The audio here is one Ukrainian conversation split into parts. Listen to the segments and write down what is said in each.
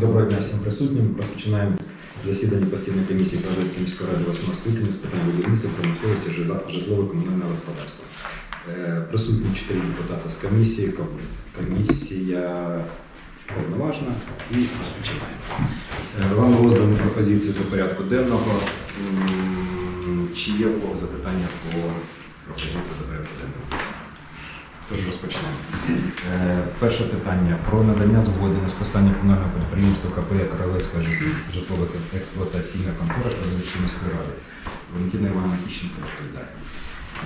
Доброго дня всім присутнім. Розпочинаємо засідання постійної комісії Кравецької міської ради 8 скликання з питань будівництва, промисловості, житлово-комунального господарства. Е, Присутні чотири депутати з комісії. Комісія повноважна і розпочинаємо. Е, Вам роздані пропозиції до порядку денного. Чи є запитання по пропозиції до порядку денного? Тож розпочнемо. Е, Перше питання про надання згоди на списання комунального підприємства КП Королевська житлово-експлуатаційна контора Королевської міської ради. Валентина Івановна Тіщенко розповідає.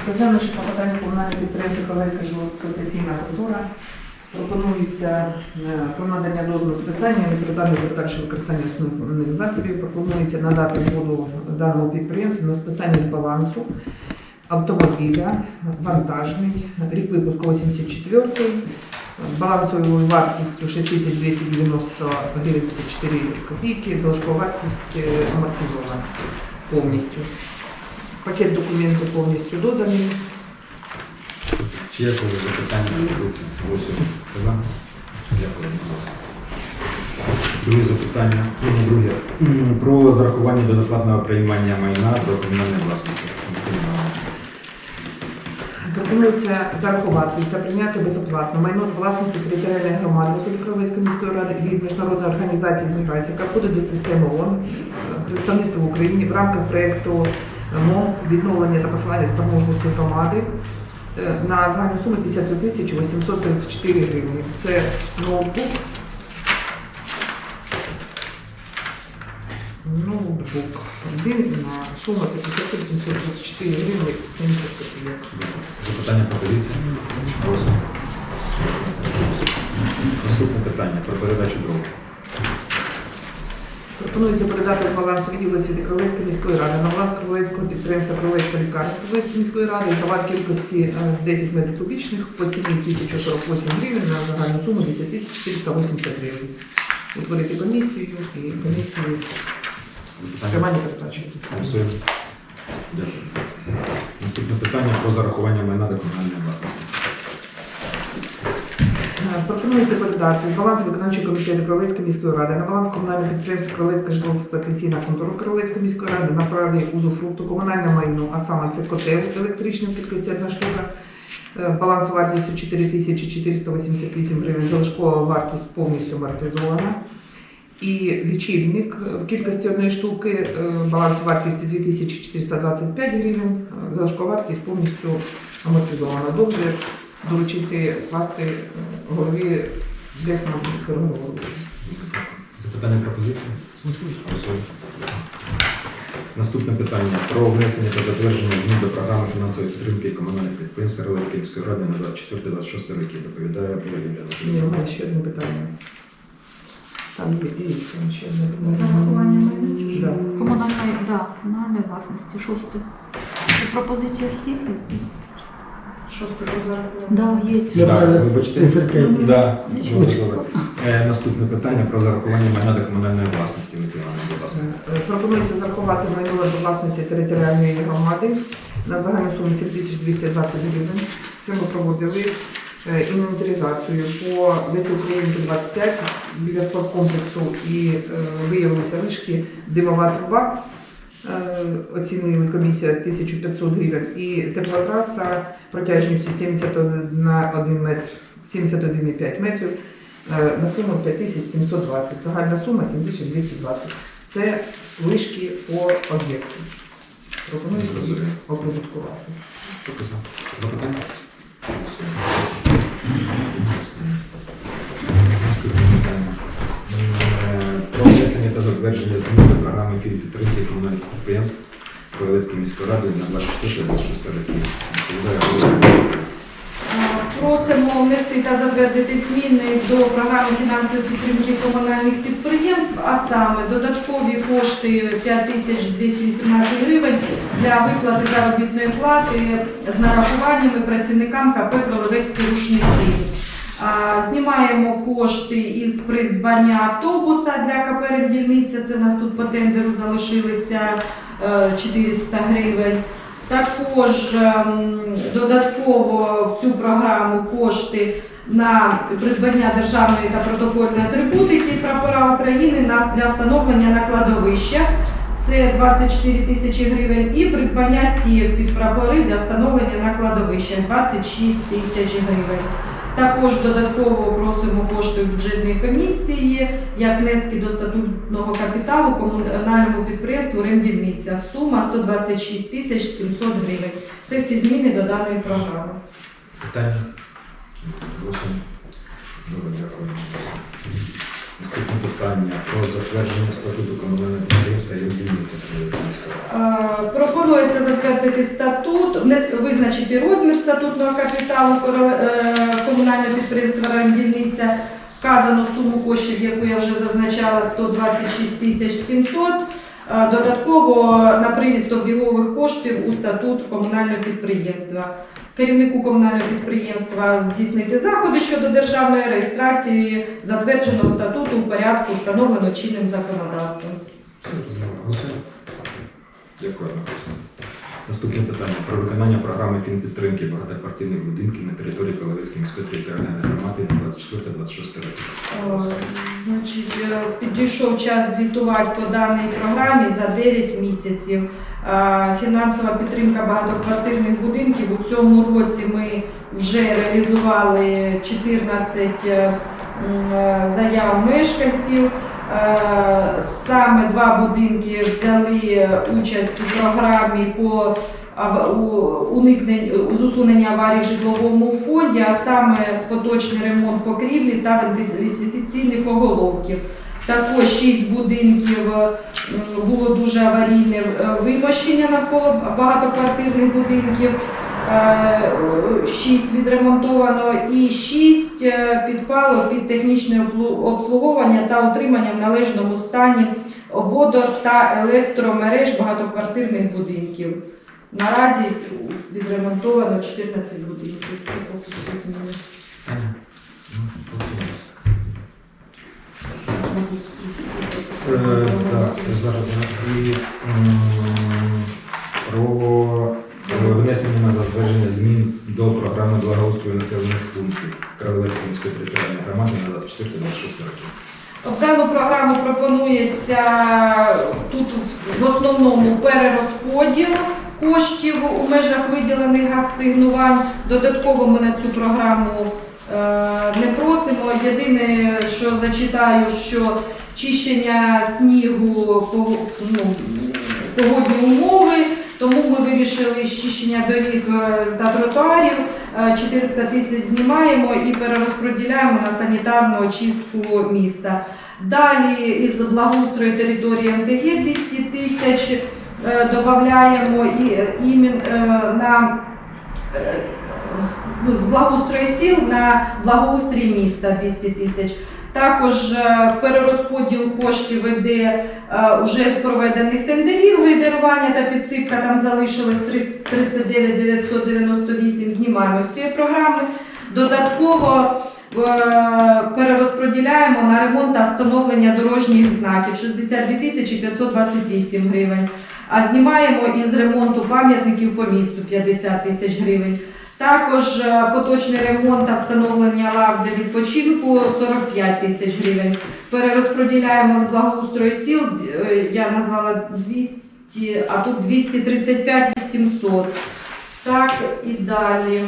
Розглянувши клопотання комунального підприємства Кавецька житлово-експлуатаційна контора, пропонується е, про надання дозволу списання непридатних до подальшого використання основних засобів. Пропонується надати згоду даному підприємству на списання з балансу автомобіля, вантажний, рік випуску 84 балансовою вартістю 6290 гривень 54 копійки, залишкова вартість е, амортизована повністю. Пакет документів повністю доданий. Чи є коли запитання пропозиції? Хто за? Дякую. Друге запитання. Друге. Про зарахування безоплатного приймання майна до комунальної власності. Пропонується зарахувати та прийняти безоплатно майно власності територіальної громади Кровецької міської ради від міжнародної організації з міграції, яка входить до системи ООН, представництво в Україні в рамках проєкту МОМ відновлення та посилання спроможності громади е, на загальну суму 53 тисячі 834 гривні. Це ноутбук. Ноутбук. Один на сума це 53 834 гривні 70 копійок. Запитання пропозиції? Голосуємо. Наступне питання про передачу дров. Пропонується передати з балансу відділу освіти Кровецької міської ради на баланс Кровецького підприємства Кровецька лікарня Кровецької міської ради товар кількості е, 10 метрів кубічних по ціні 1048 гривень на загальну суму 10 480 гривень. Утворити комісію і комісію? Тримання передачі. Голосуємо. Дякую. Наступне питання про зарахування майна до комунальної власності. Е, Пропонується передати з балансу виконавчого комітету Кролецької міської ради на баланс комунального підприємства Кролецька житлово-експлуатаційна контора Кролецької міської ради на праві узуфрукту комунальне майно, а саме це котел електричний в кількості одна штука. Е, Баланс вартістю 4488 гривень, залишкова вартість повністю амортизована. І лічильник в кількості одної штуки, е, баланс вартістю 2425 гривень, е, залишкова вартість повністю амортизована. Договір доручити класти е, голові Дехман Михайловну Запитання пропозиції? Наступне питання про внесення та затвердження змін до програми фінансової підтримки комунальних підприємств Карлицької міської ради на 24-26 роки. Доповідає Юлія мене ще одне питання. Там є і там ще. Зарахування майна? Да. Комунальної, да, комунальної власності, шосте. У пропозиціях є? Шосте про зарахування. Да, є. Да, вибачте. Да, Нічого. добре, добре. Е, Наступне питання про зарахування майна до комунальної власності. Валентина будь ласка. Е, Пропонується зарахувати майно до власності територіальної громади на загальну суму 7220 гривень. Це ми проводили інвентаризацію по вулиці Українки 25 біля спорткомплексу і е, виявилися лишки димова труба. Е, Оцінили комісія 1500 гривень і теплотраса протяжністю 71 на 1 метр, 71,5 метрів е, на суму 5720. Загальна сума 7220. Це вишки по об'єкту. Пропонується їх за? Запитання? Затвердження змін до програми підтримки комунальних підприємств Кровецької міської ради на 24-26 роки. Доповідає Юлія. Просимо внести та затвердити зміни до програми фінансової підтримки комунальних підприємств, а саме додаткові кошти 5218 гривень для виплати заробітної плати з нарахуваннями працівникам КП Кролевецькі рушники. Знімаємо кошти із придбання автобуса для КП «Ревдільниця», це в нас тут по тендеру залишилися е, 400 гривень. Також ем, додатково в цю програму кошти на придбання державної та протокольної атрибутики прапора України для встановлення на кладовища. Це 24 тисячі гривень і придбання стійок під прапори для встановлення на кладовища 26 тисяч гривень. Також додатково просимо кошти бюджетної комісії як внески до статутного капіталу комунальному підприємству Ремдільниця. Сума 126 тисяч 700 гривень. Це всі зміни до даної програми. Питання? Голосуємо. Добре, дякую. Наступне питання про затвердження статуту комунального підприємства ради. Е, Пропонується затвердити статут, визначити розмір статутного капіталу е, комунального підприємства «Ремдільниця». Вказану суму коштів, яку я вже зазначала, 126 тисяч 700. Е, Додатково на привіз обігових коштів у статут комунального підприємства. Керівнику комунального підприємства здійснити заходи щодо державної реєстрації затвердженого статуту у порядку, встановлено чинним законодавством. Дякую. Наступне питання про виконання програми фінпідтримки багатоквартирних будинків на території Половецької міської територіальної громади на 24-26 роки. Будь Е. Значить, е, підійшов час звітувати по даній програмі за 9 місяців. Фінансова підтримка багатоквартирних будинків. У цьому році ми вже реалізували 14 е, е, заяв мешканців. Е, Саме два будинки взяли участь у програмі по з усунення аварій в житловому фонді, а саме поточний ремонт покрівлі та вентиляційних оголовків. Також шість будинків е, було дуже аварійне е, вимощення навколо багатоквартирних будинків. Е, Шість відремонтовано і шість е, підпало під технічне обслуговування та утримання в належному стані водо та електромереж багатоквартирних будинків. Наразі відремонтовано 14 будинків. Це поки зміни. Так, зараз і про е, внесення на затвердження змін до програми благоустрою населених пунктів Кралевецької міської територіальної громади на 24-26 роки. В дану програму пропонується тут в основному перерозподіл коштів у межах виділених асигнувань. Додатково ми на цю програму е, не просимо. Єдине, що зачитаю, що чищення снігу ну, погодні умови, тому ми вирішили чищення доріг е, та тротуарів е, 400 тисяч знімаємо і перерозподіляємо на санітарну очистку міста. Далі із благоустрою території МТГ 200 тисяч е, додаємо і, е, на е, ну, з благоустрою сіл на благоустрій міста 200 тисяч. Також е, перерозподіл коштів іде е, уже з проведених тендерів, грейдерування та підсипка там залишилось 39 998, знімаємо з цієї програми. Додатково е, перерозподіляємо на ремонт та встановлення дорожніх знаків 62 тисячі 528 гривень. А знімаємо із ремонту пам'ятників по місту 50 тисяч гривень. Також е, поточний ремонт та встановлення лав для відпочинку 45 тисяч гривень. Перерозподіляємо з благоустрою сіл, е, я назвала 200, а тут 235 800. Так, і далі.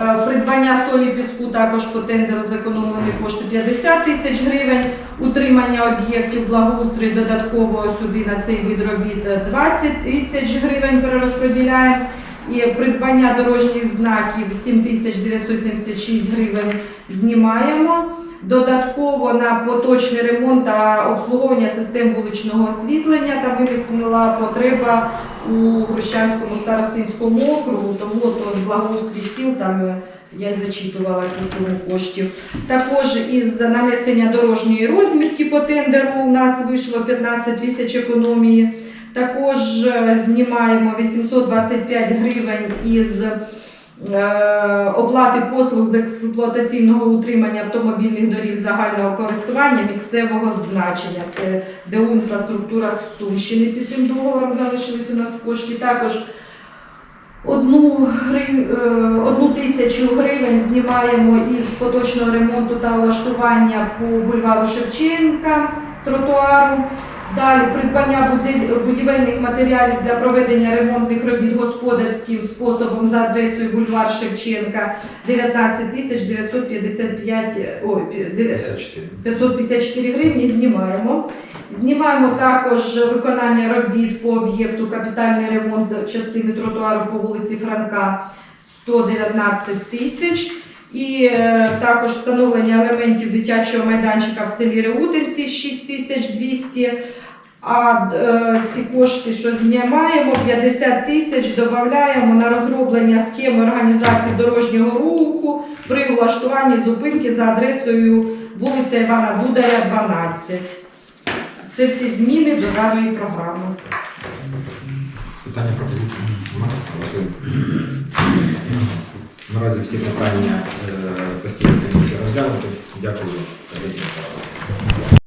Е, Придбання солі піску також по тендеру зекономлені кошти 50 тисяч гривень. Утримання об'єктів благоустрою додатково сюди на цей від робіт е, 20 тисяч гривень перерозподіляємо. І придбання дорожніх знаків 7976 гривень знімаємо. Додатково на поточний ремонт та обслуговування систем вуличного освітлення там виникла потреба у Хрещанському старостинському округу, тому то з благоустрій сіл там е, я зачитувала цю суму коштів. Також із нанесення дорожньої розмітки по тендеру у нас вийшло 15 тисяч економії. Також е, знімаємо 825 гривень із е, оплати послуг з експлуатаційного утримання автомобільних доріг загального користування місцевого значення. Це ДУ інфраструктура Сумщини під тим договором залишились у нас кошти. Також Одну, е, одну тисячу гривень знімаємо із поточного ремонту та влаштування по бульвару Шевченка тротуару. Далі придбання будівельних матеріалів для проведення ремонтних робіт господарським способом за адресою бульвар Шевченка 19 тисяч 955, ой, пі- де- 54. 554 гривні знімаємо. Знімаємо також виконання робіт по об'єкту капітальний ремонт частини тротуару по вулиці Франка 119 тисяч. І е, також встановлення елементів дитячого майданчика в селі Реутинці 6200. А е, ці кошти, що знімаємо, 50 тисяч додаємо на розроблення схеми організації дорожнього руху при влаштуванні зупинки за адресою вулиця Івана Дударя, 12. Це всі зміни до даної програми. Питання пропозиції? Наразі всі питання е, постійної комісії розглянути. Дякую.